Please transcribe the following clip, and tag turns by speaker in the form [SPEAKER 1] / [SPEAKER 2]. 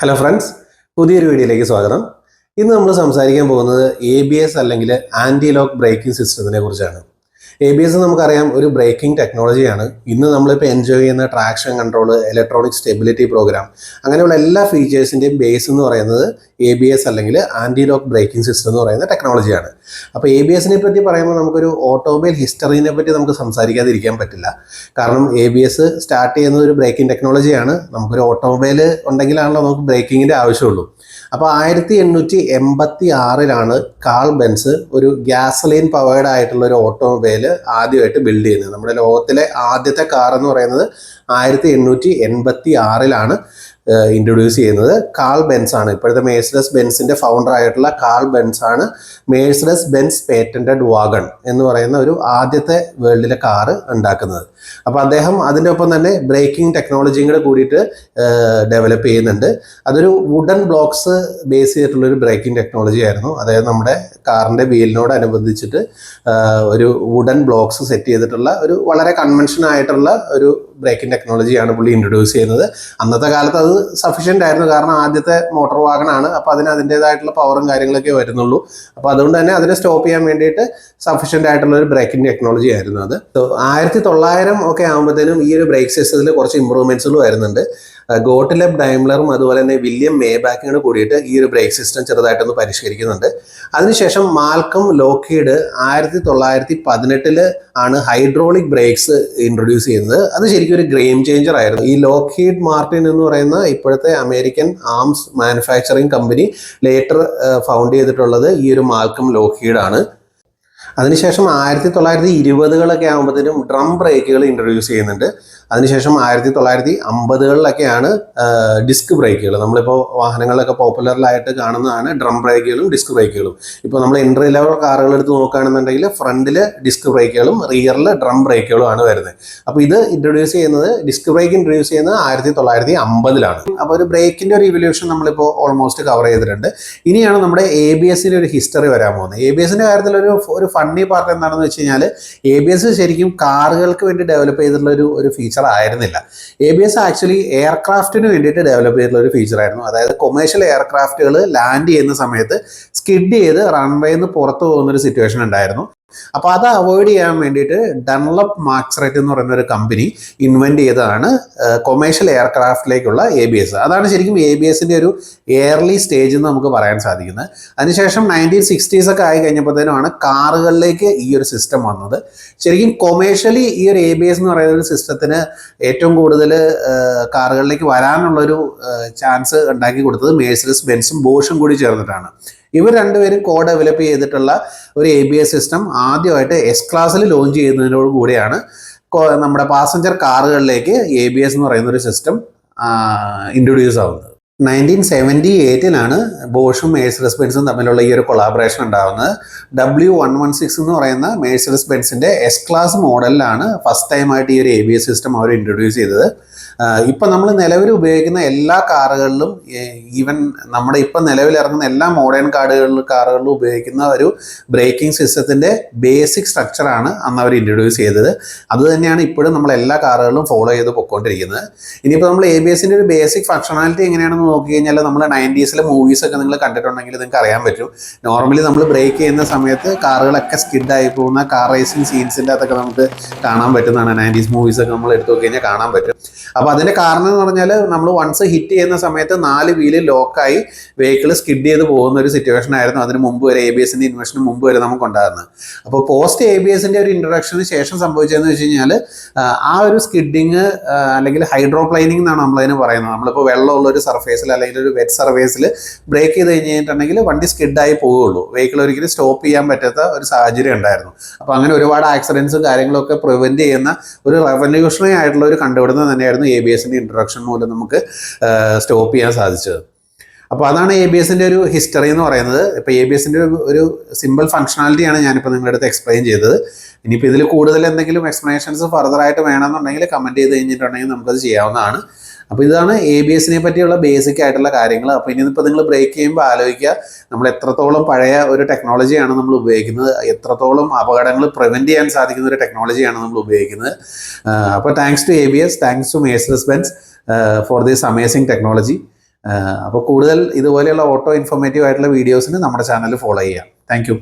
[SPEAKER 1] Hello friends പുതിയൊരു വീഡിയോയിലേക്ക് സ്വാഗതം. ഇന്ന് നമ്മൾ സംസാരിക്കാൻ പോകുന്നത് എ ബി എസ് അല്ലെങ്കിൽ ആന്റി ലോക്ക് ബ്രേക്കിംഗ് സിസ്റ്റത്തിനെ കുറിച്ചാണ്. എ ബി എസ് നമുക്കറിയാം ഒരു ബ്രേക്കിംഗ് ടെക്നോളജിയാണ് ഇന്ന് നമ്മളിപ്പോൾ എൻജോയ് ചെയ്യുന്ന traction control electronic stability program അങ്ങനെയുള്ള എല്ലാ ഫീച്ചേഴ്സിന്റെയും ബേസ് എന്ന് പറയുന്നത് എ ബി എസ് അല്ലെങ്കിൽ ആന്റി ലോക്ക് ബ്രേക്കിംഗ് സിസ്റ്റം എന്ന് പറയുന്ന ടെക്നോളജിയാണ് അപ്പോൾ എ ബി എസിനെ പറ്റി പറയുമ്പോൾ നമുക്കൊരു ഓട്ടോമൊബൈൽ ഹിസ്റ്ററിനെ പറ്റി നമുക്ക് സംസാരിക്കാതിരിക്കാൻ പറ്റില്ല. കാരണം എ ബി എസ് സ്റ്റാർട്ട് ചെയ്യുന്നത് ഒരു ബ്രേക്കിംഗ് ടെക്നോളജിയാണ് നമുക്കൊരു ഓട്ടോമൊബൈൽ ഉണ്ടെങ്കിലാണല്ലോ നമുക്ക് ബ്രേക്കിങ്ങിന്റെ ആവശ്യമുള്ളൂ. അപ്പോൾ ആയിരത്തി എണ്ണൂറ്റി എൺപത്തി ആറിലാണ് കാൾ ബെൻസ് ഒരു ഗ്യാസലൈൻ പവേർഡ് ആയിട്ടുള്ള ഒരു ഓട്ടോമൊബൈൽ ആദ്യമായിട്ട് ബിൽഡ് ചെയ്യുന്നത്. നമ്മുടെ ലോകത്തിലെ ആദ്യത്തെ കാർ എന്ന് പറയുന്നത് ആയിരത്തി എണ്ണൂറ്റി എൺപത്തി ആറിലാണ് ഇൻട്രൊഡ്യൂസ് ചെയ്യുന്നത്. കാൾ ബെൻസ് ആണ്. ഇപ്പോഴത്തെ മേഴ്സിഡസ് ബെൻസിന്റെ ഫൗണ്ടർ ആയിട്ടുള്ള കാൾ ബെൻസ് ആണ് മേഴ്സിഡസ് ബെൻസ് പേറ്റന്റഡ് വാഗൺ എന്ന് പറയുന്ന ഒരു ആദ്യത്തെ വേൾഡിലെ കാറ് ഉണ്ടാക്കുന്നത്. അപ്പോൾ അദ്ദേഹം അതിന്റെ ഒപ്പം തന്നെ ബ്രേക്കിംഗ് ടെക്നോളജിയും കൂടെ കൂടിയിട്ട് ഡെവലപ്പ് ചെയ്യുന്നുണ്ട്. അതൊരു വുഡൻ ബ്ലോക്സ് ബേസ് ചെയ്തിട്ടുള്ള ഒരു ബ്രേക്കിംഗ് ടെക്നോളജി ആയിരുന്നു. അതായത് നമ്മുടെ കാറിന്റെ വീലിനോട് അനുബന്ധിച്ചിട്ട് ഒരു വുഡൻ ബ്ലോക്സ് സെറ്റ് ചെയ്തിട്ടുള്ള ഒരു വളരെ കൺവെൻഷൻ ആയിട്ടുള്ള ഒരു ബ്രേക്കിംഗ് ടെക്നോളജിയാണ് പുള്ളി ഇൻട്രൊഡ്യൂസ് ചെയ്യുന്നത്. അന്നത്തെ കാലത്ത് അത് സഫീഷ്യന്റ് ആയിരുന്നു. കാരണം ആദ്യത്തെ മോട്ടോർ വാഗണാണ് അപ്പോൾ അതിന് അതിന്റെതായിട്ടുള്ള പവറും കാര്യങ്ങളൊക്കെ വരുന്നുള്ളൂ. അപ്പോൾ അതുകൊണ്ട് തന്നെ അതിനെ സ്റ്റോപ്പ് ചെയ്യാൻ വേണ്ടിയിട്ട് സഫീഷ്യന്റ് ആയിട്ടുള്ള ഒരു ബ്രേക്കിംഗ് ടെക്നോളജി ആയിരുന്നു അത്. ആയിരത്തി തൊള്ളായിരം ഒക്കെ ആകുമ്പോഴത്തേനും ഈ ഒരു ബ്രേക്ക് സിസ്റ്റത്തിൽ കുറച്ച് ഇമ്പ്രൂവ്മെന്റ്സുകൾ വരുന്നുണ്ട്. ഗോട്ടിലെബ് ഡൈംലറും അതുപോലെ തന്നെ വില്യം മേബാക്കിനോട് കൂടിയിട്ട് ഈ ഒരു ബ്രേക്ക് സിസ്റ്റം ചെറുതായിട്ടൊന്ന് പരിഷ്കരിക്കുന്നുണ്ട്. അതിനുശേഷം മാൽക്കം ലോക്കീഡ് ആയിരത്തി തൊള്ളായിരത്തി പതിനെട്ടിൽ ആണ് ഹൈഡ്രോളിക് ബ്രേക്സ് ഇൻട്രൊഡ്യൂസ് ചെയ്യുന്നത്. അത് ശരിക്കും ഒരു ഗെയിം ചേഞ്ചർ ആയിരുന്നു. ഈ ലോക്കീഡ് മാർട്ടിൻ എന്ന് പറയുന്ന ഇപ്പോഴത്തെ American arms manufacturing company later found ചെയ്തിട്ടുള്ളത് ഈ ഒരു മാൽക്കം ലോക്കീഡ് ആണ് അതിനുശേഷം ആയിരത്തി തൊള്ളായിരത്തി ഇരുപതുകളൊക്കെ ആകുമ്പോഴത്തേനും ഡ്രം ബ്രേക്കുകൾ ഇൻട്രൊഡ്യൂസ് ചെയ്യുന്നുണ്ട്. അതിനുശേഷം ആയിരത്തി തൊള്ളായിരത്തി അമ്പതുകളിലൊക്കെയാണ് ഡിസ്ക് ബ്രേക്കുകൾ. നമ്മളിപ്പോൾ വാഹനങ്ങളിലൊക്കെ പോപ്പുലറിലായിട്ട് കാണുന്നതാണ് ഡ്രം ബ്രേക്കുകളും ഡിസ്ക് ബ്രേക്കുകളും. ഇപ്പോൾ നമ്മൾ എൻട്രി ലെവൽ കാറുകൾ എടുത്ത് നോക്കുകയാണെന്നുണ്ടെങ്കിൽ ഫ്രണ്ടിൽ ഡിസ്ക് ബ്രേക്കുകളും റിയറിൽ ഡ്രം ബ്രേക്കുകളും ആണ് വരുന്നത്. അപ്പോൾ ഇത് ഇൻട്രൊഡ്യൂസ് ചെയ്യുന്നത് ഡിസ്ക് ബ്രേക്ക് ഇൻട്രൊഡ്യൂസ് ചെയ്യുന്നത് ആയിരത്തി തൊള്ളായിരത്തി അമ്പതിലാണ് അപ്പോൾ ഒരു ബ്രേക്കിന്റെ ഒരു ഇവല്യൂഷൻ നമ്മളിപ്പോൾ ഓൾമോസ്റ്റ് കവർ ചെയ്തിട്ടുണ്ട്. ഇനിയാണ് നമ്മുടെ എ ബി എസിന്റെ ഒരു ഹിസ്റ്ററി വരാൻ പോകുന്നത്. എ ബി എസിന്റെ കാര്യത്തിൽ ഒരു ഒരു ഫണ്ണി പാർട്ട് എന്താണെന്ന് വെച്ച് കഴിഞ്ഞാൽ എ ബി എസ് ശരിക്കും കാറുകൾക്ക് വേണ്ടി ഡെവലപ്പ് ചെയ്തിട്ടുള്ള ഒരു ഒരു ഫീച്ചർ ആയിരുന്നില്ല. എ ബി എസ് ആക്ച്വലി എയർക്രാഫ്റ്റിന് വേണ്ടിയിട്ട് ഡെവലപ്പ് ചെയ്തിട്ടുള്ള ഒരു ഫീച്ചർ ആയിരുന്നു. അതായത് കൊമേഴ്ഷ്യൽ എയർക്രാഫ്റ്റുകൾ ലാൻഡ് ചെയ്യുന്ന സമയത്ത് സ്കിഡ് ചെയ്ത് റൺവേയിൽ നിന്ന് പുറത്തു പോകുന്ന ഒരു സിറ്റുവേഷൻ ഉണ്ടായിരുന്നു. അപ്പോൾ അത് അവോയ്ഡ് ചെയ്യാൻ വേണ്ടിയിട്ട് ഡൺലപ്പ് മാക്സ്റേറ്റ് എന്ന് പറയുന്ന ഒരു കമ്പനി ഇൻവെന്റ് ചെയ്തതാണ് കൊമേഴ്ഷ്യൽ എയർക്രാഫ്റ്റിലേക്കുള്ള എ ബി എസ് അതാണ് ശരിക്കും എ ബി എസിന്റെ ഒരു എയർലി സ്റ്റേജ് എന്ന് നമുക്ക് പറയാൻ സാധിക്കുന്നത്. അതിനുശേഷം നയന്റീൻ സിക്സ്റ്റീസ് ഒക്കെ ആയി കഴിഞ്ഞപ്പോഴത്തേനുമാണ് കാറുകളിലേക്ക് ഈ ഒരു സിസ്റ്റം വന്നത്. ശരിക്കും കൊമേഴ്ഷ്യലി ഈ ഒരു എ ബി എസ് എന്ന് പറയുന്ന ഒരു സിസ്റ്റത്തിന് ഏറ്റവും കൂടുതൽ കാറുകളിലേക്ക് വരാനുള്ളൊരു ചാൻസ് ഉണ്ടാക്കി കൊടുത്തത് മേഴ്സസ് ബെൻസും ബോഷും കൂടി ചേർന്നിട്ടാണ്. ഇവർ രണ്ടുപേരും കോ ഡെവലപ്പ് ചെയ്തിട്ടുള്ള ഒരു എ ബി എസ് സിസ്റ്റം ആദ്യമായിട്ട് എസ് ക്ലാസ്സിൽ ലോഞ്ച് ചെയ്യുന്നതിനോട് കൂടിയാണ് നമ്മുടെ പാസഞ്ചർ കാറുകളിലേക്ക് എ ബി എസ് എന്ന് പറയുന്ന ഒരു സിസ്റ്റം ഇൻട്രൊഡ്യൂസ് ആവുന്നത്. നയന്റീൻ സെവന്റി എയ്റ്റിലാണ് ബോഷും മേഴ്സഡസ് ബെൻസും തമ്മിലുള്ള ഈ ഒരു കൊളാബറേഷൻ ഉണ്ടാകുന്നത് ഡബ്ല്യു വൺ വൺ സിക്സ് എന്ന് പറയുന്ന മേഴ്സഡസ് ബെൻസിന്റെ എസ് ക്ലാസ് മോഡലിലാണ് ഫസ്റ്റ് ടൈമായിട്ട് ഈ ഒരു എ ബി എസ് സിസ്റ്റം അവർ ഇൻട്രൊഡ്യൂസ് ചെയ്തത്. ഇപ്പം നമ്മൾ നിലവിൽ ഉപയോഗിക്കുന്ന എല്ലാ കാറുകളിലും ഈവൻ നമ്മുടെ ഇപ്പം നിലവിലിറങ്ങുന്ന എല്ലാ മോഡേൺ കാറുകളിലും കാറുകളിലും ഉപയോഗിക്കുന്ന ഒരു ബ്രേക്കിംഗ് സിസ്റ്റത്തിന്റെ ബേസിക് സ്ട്രക്ചറാണ് അന്ന് അവർ ഇൻട്രൊഡ്യൂസ് ചെയ്തത്. അത് തന്നെയാണ് ഇപ്പോഴും നമ്മൾ എല്ലാ കാറുകളിലും ഫോളോ ചെയ്ത് പൊയ്ക്കൊണ്ടിരിക്കുന്നത് ഇനിയിപ്പോൾ നമ്മൾ എ ബി എസിന്റെ ഒരു ബേസിക് ഫങ്ഷണാലിറ്റി എങ്ങനെയാണെന്ന് നോക്കി കഴിഞ്ഞാൽ നമ്മൾ നയന്റീസിലെ മൂവീസൊക്കെ നിങ്ങൾ കണ്ടിട്ടുണ്ടെങ്കിൽ നിങ്ങൾക്ക് അറിയാൻ പറ്റും. നോർമലി നമ്മൾ ബ്രേക്ക് ചെയ്യുന്ന സമയത്ത് കാറുകളൊക്കെ സ്കിഡായി പോകുന്ന കാർ റേസിംഗ് സീൻസിന്റെ അതൊക്കെ നമുക്ക് കാണാൻ പറ്റുന്നതാണ്. നയന്റീസ് മൂവീസൊക്കെ നമ്മൾ എടുത്തു നോക്കി കഴിഞ്ഞാൽ കാണാൻ പറ്റും. അപ്പോൾ അതിന്റെ കാരണം എന്ന് പറഞ്ഞാൽ നമ്മൾ വൺസ് ഹിറ്റ് ചെയ്യുന്ന സമയത്ത് നാല് വീൽ ലോക്കായി വെഹിക്കിൾ സ്കിഡ് ചെയ്ത് പോകുന്ന ഒരു സിറ്റുവേഷൻ ആയിരുന്നു അതിന് മുമ്പ് വരെ എ ബി എസിന്റെ ഇൻവെഷന് മുമ്പ് വരെ നമുക്ക് ഉണ്ടായിരുന്നത് അപ്പോൾ പോസ്റ്റ് എ ബി എസിന്റെ ഒരു ഇൻട്രൊഡക്ഷന് ശേഷം സംഭവിച്ചതെന്ന് വെച്ച് കഴിഞ്ഞാൽ ആ ഒരു സ്കിഡിങ് അല്ലെങ്കിൽ ഹൈഡ്രോപ്ലൈനിങ് എന്നാണ് നമ്മളതിന് പറയുന്നത്. നമ്മളിപ്പോൾ വെള്ളമുള്ള ഒരു സർഫേസിൽ അല്ലെങ്കിൽ ഒരു വെറ്റ് സർഫേസിൽ ബ്രേക്ക് ചെയ്ത് കഴിഞ്ഞിട്ടുണ്ടെങ്കിൽ വണ്ടി സ്കിഡായി പോവുകയുള്ളൂ. വെഹിക്കിൾ ഒരിക്കലും സ്റ്റോപ്പ് ചെയ്യാൻ പറ്റാത്ത ഒരു സാഹചര്യം ഉണ്ടായിരുന്നു. അപ്പോൾ അങ്ങനെ ഒരുപാട് ആക്സിഡൻസും കാര്യങ്ങളൊക്കെ പ്രിവെന്റ് ചെയ്യുന്ന ഒരു റെവല്യൂഷണറി ആയിട്ടുള്ള ഒരു കണ്ടുപിടുത്തം തന്നെയായിരുന്നു എ ബി എസിന്റെ ഇൻട്രൊഡക്ഷൻ മൂലം നമുക്ക് സ്റ്റോപ്പ് ചെയ്യാൻ സാധിച്ചത്. അപ്പോൾ അതാണ് എ ബി എസിന്റെ ഒരു ഹിസ്റ്ററി എന്ന് പറയുന്നത്. ഇപ്പോൾ എ ബി എസിന്റെ ഒരു സിമ്പിൾ ഫംഗ്ഷനാലിറ്റിയാണ് ഞാനിപ്പോൾ നിങ്ങളുടെ അടുത്ത് എക്സ്പ്ലെയിൻ ചെയ്തത്. ഇനിയിപ്പോൾ ഇതിൽ കൂടുതൽ എന്തെങ്കിലും എക്സ്പ്ലനേഷൻസ് ഫർദർ ആയിട്ട് വേണമെന്നുണ്ടെങ്കിൽ കമന്റ് ചെയ്ത് കഴിഞ്ഞിട്ടുണ്ടെങ്കിൽ നമുക്കത് ചെയ്യാവുന്നതാണ്. അപ്പോൾ ഇതാണ് എ ബി എസിനെ പറ്റിയുള്ള ബേസിക് ആയിട്ടുള്ള കാര്യങ്ങൾ. അപ്പോൾ ഇനി ഇപ്പോൾ നിങ്ങൾ ബ്രേക്ക് ചെയ്യുമ്പോൾ ആലോചിക്കുക നമ്മൾ എത്രത്തോളം പഴയ ഒരു ടെക്നോളജിയാണ് നമ്മൾ ഉപയോഗിക്കുന്നത് എത്രത്തോളം അപകടങ്ങൾ പ്രിവെന്റ് ചെയ്യാൻ സാധിക്കുന്ന ഒരു ടെക്നോളജിയാണ് നമ്മൾ ഉപയോഗിക്കുന്നത്. അപ്പോൾ thanks to A B S thanks to Mercedes Benz for this amazing technology അപ്പോൾ കൂടുതൽ ഇതുപോലെയുള്ള ഓട്ടോ ഇൻഫോർമേറ്റീവ് ആയിട്ടുള്ള വീഡിയോസിന് നമ്മുടെ ചാനൽ ഫോളോ ചെയ്യാം താങ്ക്